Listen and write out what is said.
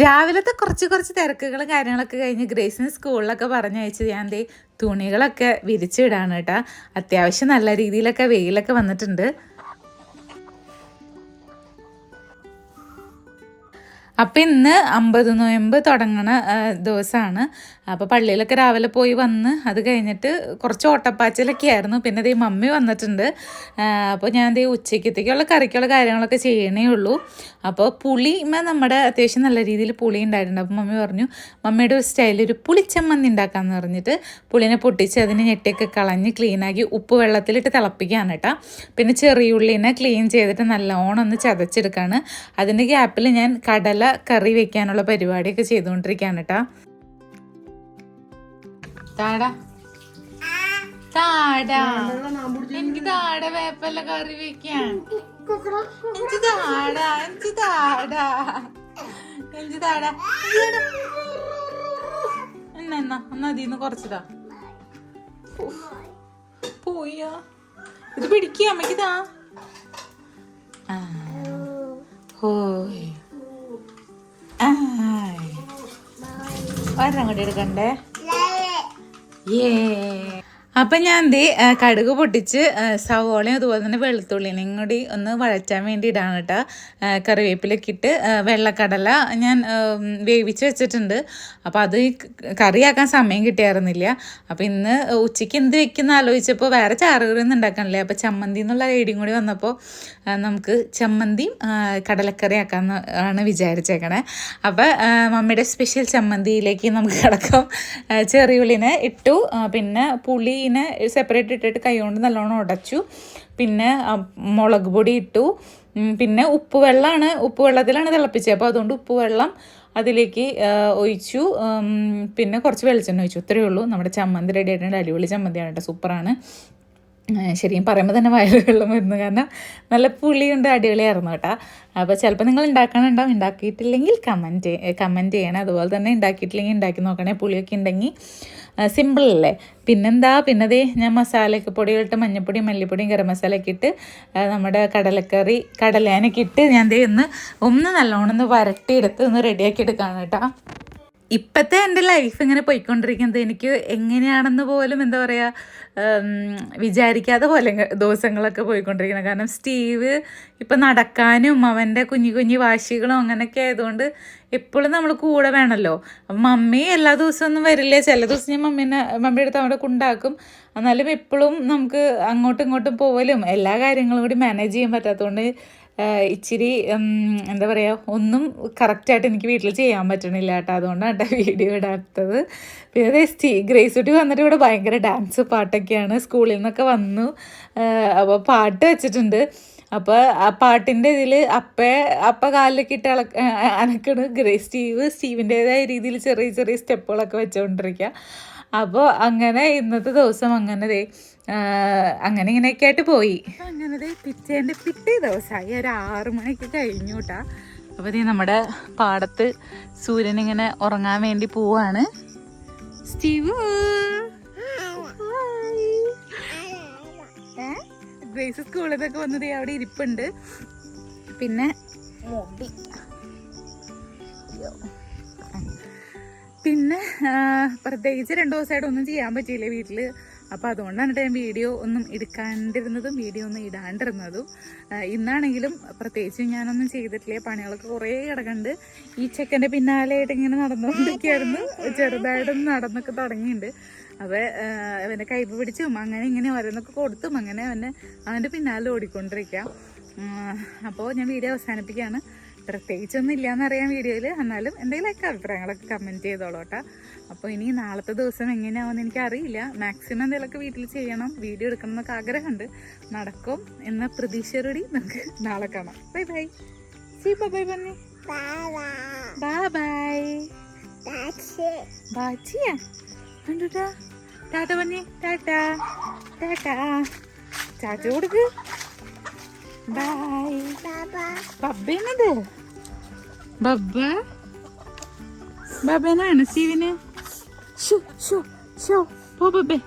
രാവിലത്തെ കുറച്ച് കുറച്ച് തിരക്കുകളും കാര്യങ്ങളൊക്കെ കഴിഞ്ഞ് ഗ്രേസിന് സ്കൂളിലൊക്കെ പറഞ്ഞയച്ച് ഞാൻ ദേ തുണികളൊക്കെ വിരിച്ചിടാണ് കേട്ടോ. അത്യാവശ്യം നല്ല രീതിയിലൊക്കെ വെയിലൊക്കെ വന്നിട്ടുണ്ട്. അപ്പം ഇന്ന് അമ്പത് നോയമ്പ് തുടങ്ങണ ദിവസമാണ് അപ്പോൾ പള്ളിയിലൊക്കെ രാവിലെ പോയി വന്ന് അത് കഴിഞ്ഞിട്ട് കുറച്ച് ഓട്ടപ്പാച്ചിലൊക്കെ ആയിരുന്നു. പിന്നെ ദേ മമ്മി വന്നിട്ടുണ്ട്. അപ്പോൾ ഞാൻ ദേ ഉച്ചയ്ക്കത്തേക്കുള്ള കറിക്കുള്ള കാര്യങ്ങളൊക്കെ ചെയ്യണേ ഉള്ളൂ. അപ്പോൾ പുളിമ നമ്മുടെ അത്യാവശ്യം നല്ല രീതിയിൽ പുളി ഉണ്ടായിട്ടുണ്ട്. അപ്പോൾ മമ്മി പറഞ്ഞു മമ്മിയുടെ ഒരു സ്റ്റൈലിൽ ഒരു പുളിച്ചമ്മന്തി ഉണ്ടാക്കാമെന്ന് പറഞ്ഞിട്ട് പുളിനെ പൊട്ടിച്ച് അതിനെ ഞെട്ടിയൊക്കെ കളഞ്ഞ് ക്ലീനാക്കി ഉപ്പ് വെള്ളത്തിലിട്ട് തിളപ്പിക്കുകയാണ് കേട്ടോ പിന്നെ ചെറിയ ഉള്ളിനെ ക്ലീൻ ചെയ്തിട്ട് നല്ലോണം ഒന്ന് ചതച്ചെടുക്കുകയാണ് അതിന്റെ ഗ്യാപ്പിൽ ഞാൻ കടല കറി വെക്കാനുള്ള പരിപാടിയൊക്കെ ചെയ്തുകൊണ്ടിരിക്കുകയാണ് കേട്ടോ. താടാ. വേപ്പല്ല കറി വെക്കാൻ. എന്നാ പോയാ ഇത് പിടിക്കുക അമ്മയ്ക്ക് ആ. ഒരെണ്ണം കൂടി എടുക്കണ്ടേ? ഏ അപ്പം ഞാൻ ദേ കടുക് പൊട്ടിച്ച് സവോളയും അതുപോലെ തന്നെ വെളുത്തുള്ളിനെയും കൂടി ഒന്ന് വഴറ്റാൻ വേണ്ടി ഇടാണ് കേട്ടോ കറിവേപ്പിലൊക്കെ ഇട്ട് വെള്ളക്കടല ഞാൻ വേവിച്ച് വെച്ചിട്ടുണ്ട്. അപ്പോൾ അത് കറിയാക്കാൻ സമയം കിട്ടിയായിരുന്നില്ല. അപ്പോൾ ഇന്ന് ഉച്ചയ്ക്ക് എന്ത് വെക്കുന്ന ആലോചിച്ചപ്പോൾ വേറെ ചാറുകറിയൊന്നും ഉണ്ടാക്കാനല്ലേ. അപ്പോൾ ചമ്മന്തി എന്നുള്ള ഐഡിയും കൂടി വന്നപ്പോൾ നമുക്ക് ചമ്മന്തിയും കടലക്കറി ആക്കാമെന്ന് ആണ് വിചാരിച്ചേക്കണേ. അപ്പോൾ മമ്മിയുടെ സ്പെഷ്യൽ ചമ്മന്തിയിലേക്ക് നമുക്ക് കിടക്കാം. ചെറിയ ചെറിയുള്ളിനെ ഇട്ടു പിന്നെ പിന്നെ പുളിനെ സെപ്പറേറ്റ് ഇട്ടിട്ട് കൈകൊണ്ട് നല്ലോണം ഉടച്ചു. പിന്നെ മുളക് പൊടി ഇട്ടു. പിന്നെ ഉപ്പ് വെള്ളമാണ്. ഉപ്പ് വെള്ളത്തിലാണ് തിളപ്പിച്ചത്. അപ്പോൾ അതുകൊണ്ട് ഉപ്പ് വെള്ളം അതിലേക്ക് ഒഴിച്ചു. പിന്നെ കുറച്ച് വെളിച്ചെണ്ണ ഒഴിച്ചു. ഇത്രയേ ഉള്ളൂ. നമ്മുടെ ചമ്മന്തി റെഡി ആയിട്ടുണ്ട്. അടിപൊളി ചമ്മന്തിയാണ് കേട്ടോ. സൂപ്പറാണ്. ശരിക്കും പറയുമ്പോൾ തന്നെ വയറ് വെള്ളം വരുന്നു. കാരണം നല്ല പുളിയുണ്ട് അടിപൊളിയായിരുന്നു കേട്ടോ. അപ്പോൾ ചിലപ്പോൾ നിങ്ങൾ ഉണ്ടാക്കാനുണ്ടാവും ഉണ്ടാക്കിയിട്ടില്ലെങ്കിൽ കമന്റ് കമന്റ് ചെയ്യണം. അതുപോലെ തന്നെ ഉണ്ടാക്കിയിട്ടില്ലെങ്കിൽ ഉണ്ടാക്കി നോക്കണേ. പുളിയൊക്കെ ഉണ്ടെങ്കിൽ സിമ്പിളല്ലേ പിന്നെന്താ? പിന്നെ ദേ ഞാൻ മസാലയൊക്കെ പൊടികളിട്ട് മഞ്ഞപ്പൊടിയും മല്ലിപ്പൊടിയും ഗരം മസാലയൊക്കെ ഇട്ട് നമ്മുടെ കടലക്കറി കടലേനൊക്കെ ഇട്ട് ഞാൻ ദേ ഒന്ന് ഒന്ന് നല്ലോണം ഒന്ന് വരട്ടിയെടുത്ത് ഒന്ന് റെഡിയാക്കി എടുക്കാണ് കേട്ടോ. ഇപ്പോഴത്തെ എന്റെ ലൈഫ് ഇങ്ങനെ പോയിക്കൊണ്ടിരിക്കുന്നത് എനിക്ക് എങ്ങനെയാണെന്ന് പോലും എന്താ പറയുക വിചാരിക്കാതെ പോലെ ദിവസങ്ങളൊക്കെ പോയിക്കൊണ്ടിരിക്കുന്നത്. കാരണം സ്റ്റീവ് ഇപ്പം നടക്കാനും അവന്റെ കുഞ്ഞു കുഞ്ഞു വാശികളും അങ്ങനെയൊക്കെ ആയതുകൊണ്ട് എപ്പോഴും നമ്മൾ കൂടെ വേണമല്ലോ. മമ്മി എല്ലാ ദിവസവും ഒന്നും വരില്ല. ചില ദിവസം ഞാൻ മമ്മീനെ മമ്മിയുടെ അടുത്ത് അവിടെ കൊണ്ടാക്കും. എന്നാലും എപ്പോഴും നമുക്ക് അങ്ങോട്ടും ഇങ്ങോട്ടും പോവലും എല്ലാ കാര്യങ്ങളും കൂടി മാനേജ് ചെയ്യാൻ പറ്റാത്തതുകൊണ്ട് ഇച്ചിരി എന്താ പറയുക ഒന്നും കറക്റ്റായിട്ട് എനിക്ക് വീട്ടിൽ ചെയ്യാൻ പറ്റണില്ല കേട്ടോ. അതുകൊണ്ടാണ് കേട്ടോ വീഡിയോ ഇടാത്തത്. പിന്നെ സ്റ്റീ ഗ്രേസ് കുട്ടി വന്നിട്ട് ഇവിടെ ഭയങ്കര ഡാൻസ് പാട്ടൊക്കെയാണ് സ്കൂളിൽ നിന്നൊക്കെ വന്നു. അപ്പോൾ പാട്ട് വെച്ചിട്ടുണ്ട്. അപ്പോൾ ആ പാട്ടിന്റെ ഇതിൽ അപ്പ അപ്പ കാലിലൊക്കെ ഇട്ട് ഇളക്ക അനക്കണ് ഗ്രേ സ്റ്റീവ്. സ്റ്റീവിന്റേതായ രീതിയിൽ ചെറിയ ചെറിയ സ്റ്റെപ്പുകളൊക്കെ വെച്ചുകൊണ്ടിരിക്കുക അപ്പോൾ അങ്ങനെ ഇന്നത്തെ ദിവസം അങ്ങനെ ദേ അങ്ങനെ ഇങ്ങനെയൊക്കെ ആയിട്ട് പോയി അങ്ങനെ ദേ പിറ്റേന്റെ പിറ്റേ ദിവസമായി ഒരു ആറ് മണിക്ക് കഴിഞ്ഞു കേട്ടാ അപ്പോൾ ദേ നമ്മുടെ പാടത്ത് സൂര്യൻ ഇങ്ങനെ ഉറങ്ങാൻ വേണ്ടി പോവാണ്. സ്റ്റീവ്? ഗ്രേസ് സ്കൂളിൽ നിന്നൊക്കെ വന്നത് അവിടെ ഇരിപ്പുണ്ട്. പിന്നെ മോബി അയ്യോ. പിന്നെ പ്രത്യേകിച്ച് രണ്ടു ദിവസമായിട്ട് ഒന്നും ചെയ്യാൻ പറ്റിയില്ല വീട്ടിൽ അപ്പോൾ അതുകൊണ്ടാണ് ഞാൻ വീഡിയോ ഒന്നും എടുക്കാണ്ടിരുന്നതും വീഡിയോ ഒന്നും ഇടാണ്ടിരുന്നതും. ഇന്നാണെങ്കിലും പ്രത്യേകിച്ച് ഞാനൊന്നും ചെയ്തിട്ടില്ല. പണികളൊക്കെ കുറേ കിടക്കുന്നുണ്ട്. ഈ ചെക്കന്റെ പിന്നാലെയായിട്ട് ഇങ്ങനെ നടന്നുകൊണ്ടിരിക്കുകയായിരുന്നു. ചെറുതായിട്ടൊന്ന് നടന്നൊക്കെ തുടങ്ങിയിട്ടുണ്ട്. അപ്പോൾ അവന്റെ കൈപ്പ് പിടിച്ചും അങ്ങനെ ഇങ്ങനെ ഓരോന്നൊക്കെ കൊടുത്തും അങ്ങനെ അവനെ അവന്റെ പിന്നാലെ ഓടിക്കൊണ്ടിരിക്കാം അപ്പോൾ ഞാൻ വീഡിയോ അവസാനിപ്പിക്കുകയാണ്. പ്രത്യേകിച്ചൊന്നും ഇല്ലയെന്നറിയാം വീഡിയോയിൽ എന്നാലും എന്തെങ്കിലുമൊക്കെ അഭിപ്രായങ്ങളൊക്കെ കമന്റ് ചെയ്തോളൂ കേട്ടോ. അപ്പോൾ ഇനി നാളത്തെ ദിവസം എങ്ങനെയാവുമെന്ന് എനിക്കറിയില്ല. മാക്സിമം എന്തെങ്കിലുമൊക്കെ വീട്ടിൽ ചെയ്യണം. വീഡിയോ എടുക്കണം എന്നൊക്കെ ആഗ്രഹമുണ്ട്. നടക്കും എന്ന പ്രതീക്ഷയോടുകൂടി നമുക്ക് നാളെ കാണാം. ബൈ ബൈ സി ബൈ പറഞ്ഞേ ബൈ ബൈ ബാച്ചിയാ കണ്ടുട്ടാ ടാറ്റ പറഞ്ഞേ ടാറ്റ ടാറ്റ ചാച്ച കൊടുക്ക് ബൈ ബബ്ബേനത് ബബ്ബ ബബ്ബനാണ് സ്റ്റീവിന് ഷു ഷു ഷു പോ ബബ്ബേ